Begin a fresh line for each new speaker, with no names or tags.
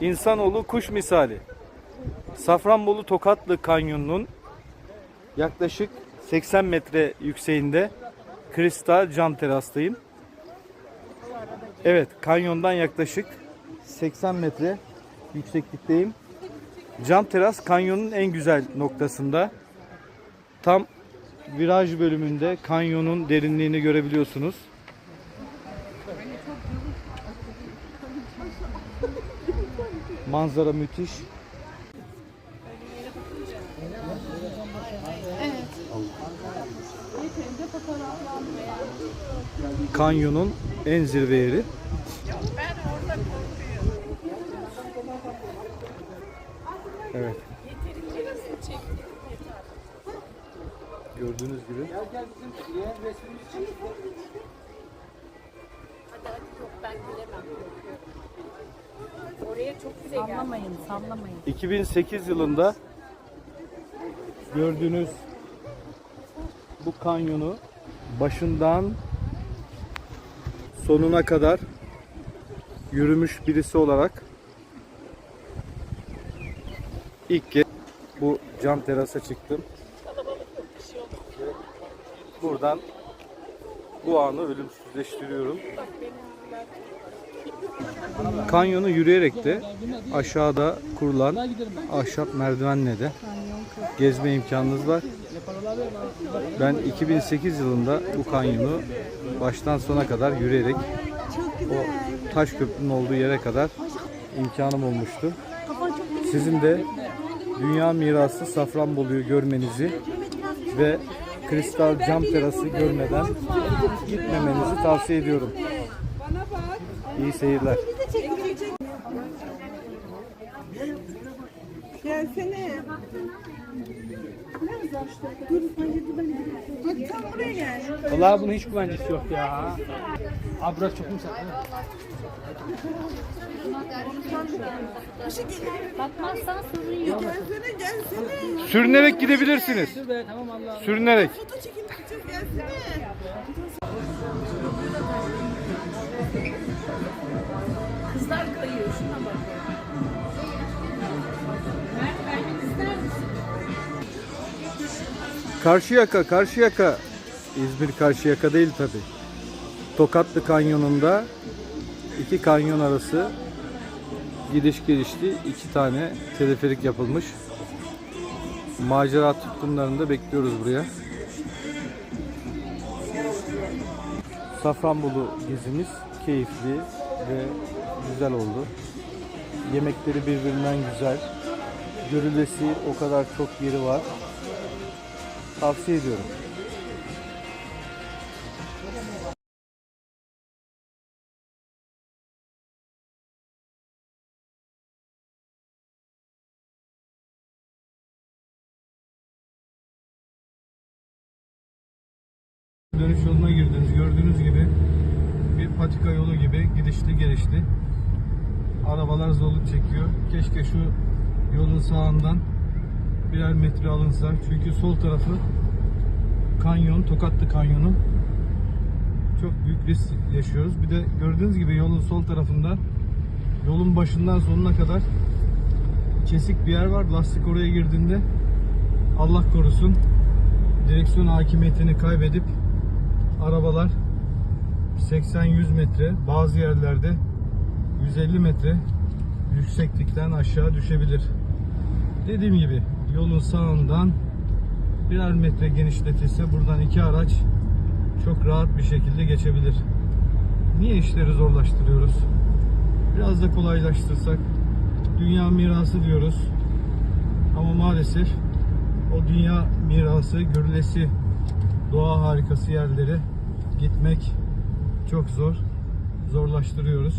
İnsanoğlu kuş misali. Safranbolu Tokatlı Kanyonu'nun yaklaşık 80 metre yükseğinde kristal cam terastayım. Evet, kanyondan yaklaşık 80 metre yükseklikteyim. Cam teras kanyonun en güzel noktasında. Tam viraj bölümünde kanyonun derinliğini görebiliyorsunuz. Manzara müthiş. Kanyonun en zirve yeri. Evet. Gördüğünüz gibi.
Oraya çok güzel geldi.
Sallamayın, sallamayın.
2008 yılında gördüğünüz bu kanyonu başından sonuna kadar yürümüş birisi olarak ilk kez bu cam terasa çıktım. Buradan bu anı ölümsüzleştiriyorum. Kanyonu yürüyerek de aşağıda kurulan ahşap merdivenle de gezme imkanınız var. Ben 2008 yılında bu kanyonu baştan sona kadar yürüyerek o taş köprünün olduğu yere kadar imkanım olmuştu. Sizin de Dünya Mirası Safranbolu'yu görmenizi ve kristal cam terası görmeden gitmemenizi tavsiye ediyorum. İyi seyirler.
Gelsene. Hadi tam buraya gel.
Vallahi bunun hiç güvencesi yok ya. Abi burası çok yumuşak.
Bakmazsan sorun yok.
Gelsene, gelsene.
Sürünerek gidebilirsiniz.
Be tamam.
Sürünerek.
Foto gideceğiz, gelsene.
Kızlar kayıyor şuna bak.
Karşıyaka, Karşıyaka. İzmir Karşıyaka değil tabi. Tokatlı Kanyonu'nda iki kanyon arası gidiş gelişli iki tane teleferik yapılmış. Macera tutkunlarını da bekliyoruz buraya. Safranbolu gezimiz keyifli ve güzel oldu. Yemekleri birbirinden güzel. Görülesi o kadar çok yeri var. Tavsiye ediyorum. Dönüş yoluna girdiniz. Gördüğünüz gibi bir patika yolu gibi gidişli gelişli. Arabalar zorluk çekiyor. Keşke şu yolun sağından birer metre alınsa. Çünkü sol tarafı kanyon, Tokatlı Kanyonu. Çok büyük risk yaşıyoruz. Bir de gördüğünüz gibi yolun sol tarafında yolun başından sonuna kadar kesik bir yer var. Lastik oraya girdiğinde Allah korusun direksiyon hakimiyetini kaybedip arabalar 80-100 metre bazı yerlerde 150 metre yükseklikten aşağı düşebilir. Dediğim gibi yolun sağından birer metre genişletilse buradan iki araç çok rahat bir şekilde geçebilir. Niye işleri zorlaştırıyoruz? Biraz da kolaylaştırsak dünya mirası diyoruz. Ama maalesef o dünya mirası, görülesi doğa harikası yerlere gitmek çok zor. Zorlaştırıyoruz.